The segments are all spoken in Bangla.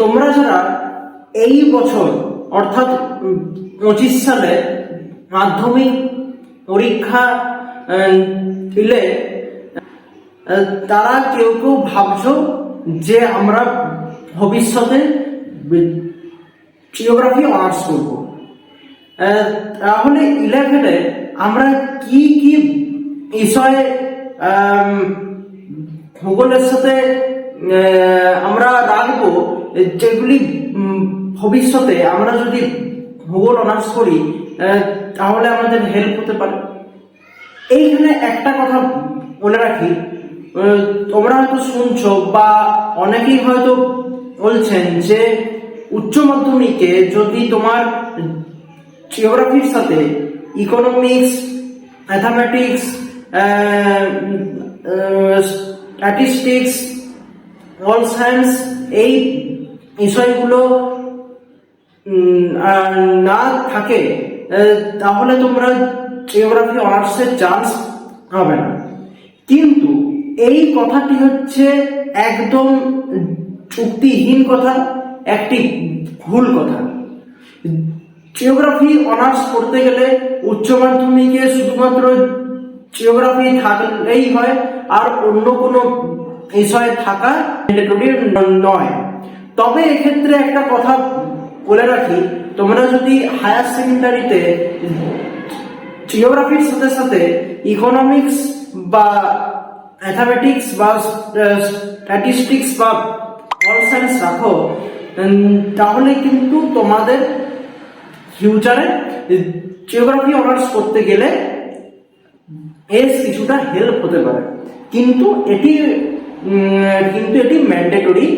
তোমরা যারা এই বছর, অর্থাৎ পঁচিশ সালে মাধ্যমিক পরীক্ষা দিলে তারা কেউ কেউ ভাবছ যে আমরা ভবিষ্যতে জিওগ্রাফি অনার্স করব। তাহলে ইলেভেনে আমরা কি কি বিষয়ে ভূগোলের সাথে আমরা রাখব যেগুলি ভবিষ্যতে আমরা যদি ভূগোল অনার্স করি তাহলে আমাদের হেল্প হতে পারে। এইখানে একটা কথা বলে রাখি তোমরা হয়তো শুনছ বা অনেকেই হয়তো বলছেন যে উচ্চ মাধ্যমিকে যদি তোমার জিওগ্রাফির সাথে economics mathematics statistics all science এই বিষয়গুলো না থাকে তাহলে তোমরা জিওগ্রাফি অনার্সের চান্স হবে না। কিন্তু এই কথাটি হচ্ছে একদম চুক্তিহীন কথা, একটি ভুল কথা। জিওগ্রাফি অনার্স করতে গেলে উচ্চ মাধ্যমিকে শুধুমাত্র জিওগ্রাফি থাকলেই হয়, আর অন্য কোনো বিষয়ে থাকা ম্যান্ডেটরি নয়। তবে এক্ষেত্রে একটা কথা বলে রাখি, তোমরা যদি হায়ার সেকেন্ডারিতে জিওগ্রাফির সাথে সাথে ইকোনমিক্স বা ম্যাথামেটিক্স বা স্ট্যাটিস্টিক্স বা অল সায়েন্স রাখো তাহলে কিন্তু তোমাদের ফিউচারে জিওগ্রাফি অনার্স করতে গেলে এস কিছুটা হেল্প হতে পারে। কিন্তু এটি কিন্তু এটি ম্যান্ডেটরি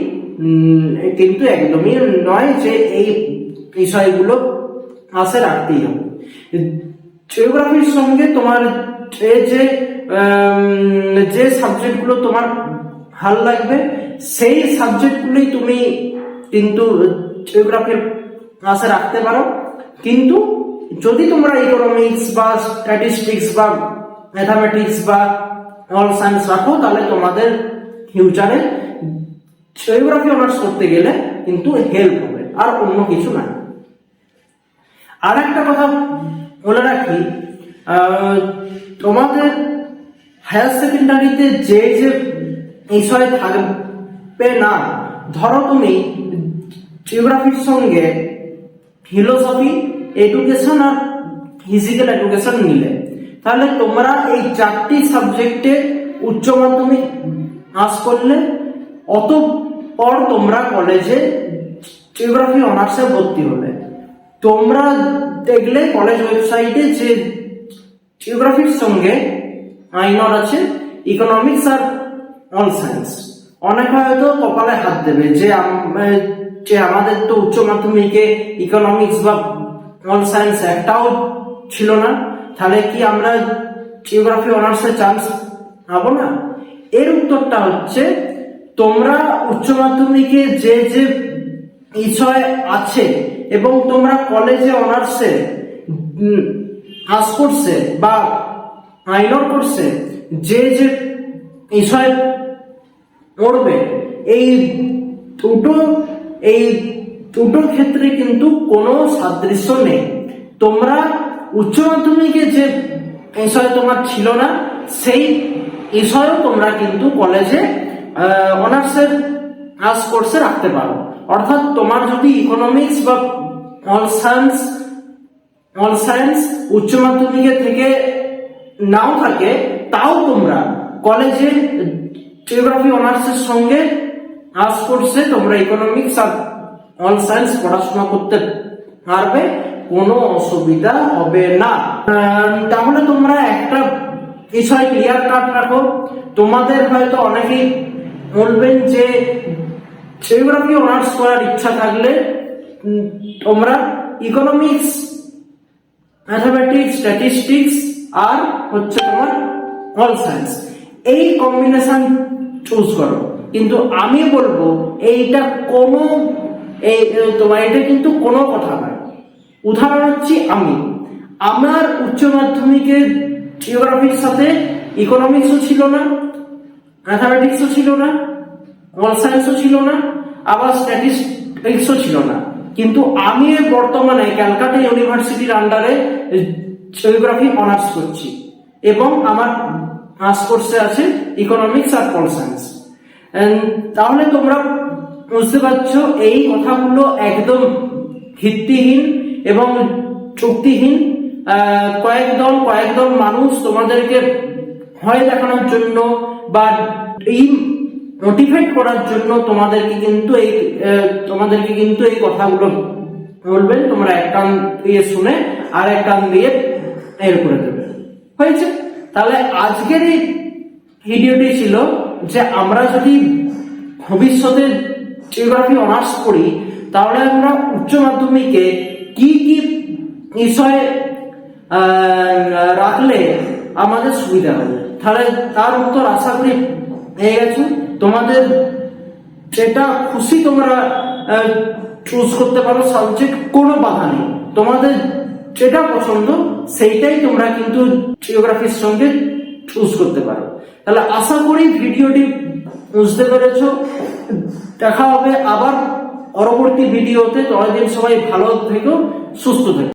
কিন্তু একদমই নয় যে এই বিষয়গুলো আসে রাখতেই হবে। জিওগ্রাফির সঙ্গে তোমার যে যে সাবজেক্টগুলো তোমার ভালো লাগবে, সেই সাবজেক্টগুলোই তুমি কিন্তু জিওগ্রাফির ক্লাসে রাখতে পারো। কিন্তু যদি তোমরা ইকোনমিক্স বা স্ট্যাটিস্টিক্স বা ম্যাথামেটিক্স বা অল সায়েন্স রাখো, তাহলে তোমাদের ফিউচারে জিওগ্রাফি অনার্স করতে গেলে কিন্তু হেল্প হবে, আর অন্য কিছু না আর একটা কথা বলে রাখি তোমাদের হায়ার সেকেন্ডারিতে যে যে বিষয় থাকবে না, ধরো তুমি জিওগ্রাফির সঙ্গে ফিলোসফি এডুকেশন আর ফিজিক্যাল এডুকেশন নিলে তাহলে তোমরা এই চারটি সাবজেক্টে উচ্চ মাধ্যমিক পাস করলে, অতপর তোমরা কলেজে জিওগ্রাফি অনার্সে ভর্তি হলে। তোমরা দেখলে কলেজ ওয়েবসাইটে যে জিওগ্রাফির সঙ্গে মাইনর আছে ইকোনমিক্স আর অল সায়েন্স অনেকে হয়তো কপালে হাত দেবে যে যে আমাদের তো উচ্চ মাধ্যমিকে ইকোনমিক্স বা অল সায়েন্স একটাও ছিল না। তাহলে কি আমরা জিওগ্রাফি অনার্সের চান্স পাবো না? এর উত্তরটা হচ্ছে, তোমরা উচ্চ মাধ্যমিকে যে যে বিষয় আছে এবং তোমরা কলেজে অনার্সে পাস করছে বা মাইনর করছে, যে যে বিষয় পড়বে, এই দুটো এই দুটো ক্ষেত্রে কিন্তু কোনো সাদৃশ্য নেই। তোমরা উচ্চ মাধ্যমিকে যে বিষয় তোমার ছিল না, সেই বিষয়ও তোমরা কিন্তু কলেজে অনার্সের ক্লাস কোর্সে রাখতে পারো। অর্থাৎ তোমার যদি ইকোনমিক্স বা অল সায়েন্স অল সায়েন্স উচ্চ মাধ্যমিকের থেকে নাও থাকে, তাও তোমরা কলেজে জিওগ্রাফি অনার্সের সঙ্গে আর্টস কোর্সে তোমরা ইকোনমিক্স আর অল সায়েন্স পড়াশোনা করতে পারবে, কোনো অসুবিধা হবে না। তাহলে তোমরা একটা বিষয় ক্লিয়ার কাট রাখো। তোমাদের হয়তো অনেকেই বলবেন যে জিওগ্রাফি অনার্স করার ইচ্ছা থাকলে তোমরা ইকোনমিক্স ম্যাথামেটিক্স স্ট্যাটিস্টিক্স আর হচ্ছে তোমার অল সায়েন্স এই কম্বিনেশন চুজ করো। কিন্তু আমি বলব, এইটা কোনো, এই, তোমার এটা কিন্তু কোনো কথা নয়। উদাহরণ হচ্ছে আমি। আমার উচ্চ মাধ্যমিকের জিওগ্রাফির সাথে ইকোনমিক্সও ছিল না ম্যাথামেটিক্সও ছিল না অল সায়েন্সও ছিল না, আবার স্ট্যাটিস্টিক্সও ছিল না। কিন্তু আমি বর্তমানে ক্যালকাটা ইউনিভার্সিটির আন্ডারে জিওগ্রাফি অনার্স করছি এবং আমার মাস কোর্সে আছে ইকোনমিক্স আর পল সায়েন্স তাহলে তোমরা বুঝতে পারছ এই কথাগুলো একদম ভিত্তিহীন এবং চুক্তিহীন। কয়েকদল কয়েকদল মানুষ তোমাদেরকে ভয় দেখানোর জন্য বা এই নোটিফাইড করার জন্য তোমাদেরকে কিন্তু এই তোমাদেরকে কিন্তু এই কথাগুলো বলবেন। তোমরা এক কান দিয়ে শুনে আর এক কান দিয়ে এর করে দেবে। হয়েছে? তাহলে আজকের এই ভিডিওটি ছিল যে আমরা যদি ভবিষ্যতে জিওগ্রাফি অনার্স করি, তাহলে আমরা উচ্চ মাধ্যমিকে কি কি বিষয় রাখলে আমাদের সুবিধা হবে। তাহলে তার উত্তর আশা করি পেয়ে গেছো। তোমাদের যেটা খুশি তোমরা চুজ করতে পারো সাবজেক্ট কোনো বাধা নেই। তোমাদের যেটা পছন্দ, সেইটাই তোমরা কিন্তু জিওগ্রাফির সঙ্গে চুজ করতে পারো। তাহলে আশা করি ভিডিওটি বুঝতে পেরেছ। দেখা হবে আবার পরবর্তী ভিডিওতে। ততদিন সবাই ভালো থেকো, সুস্থ থেকো।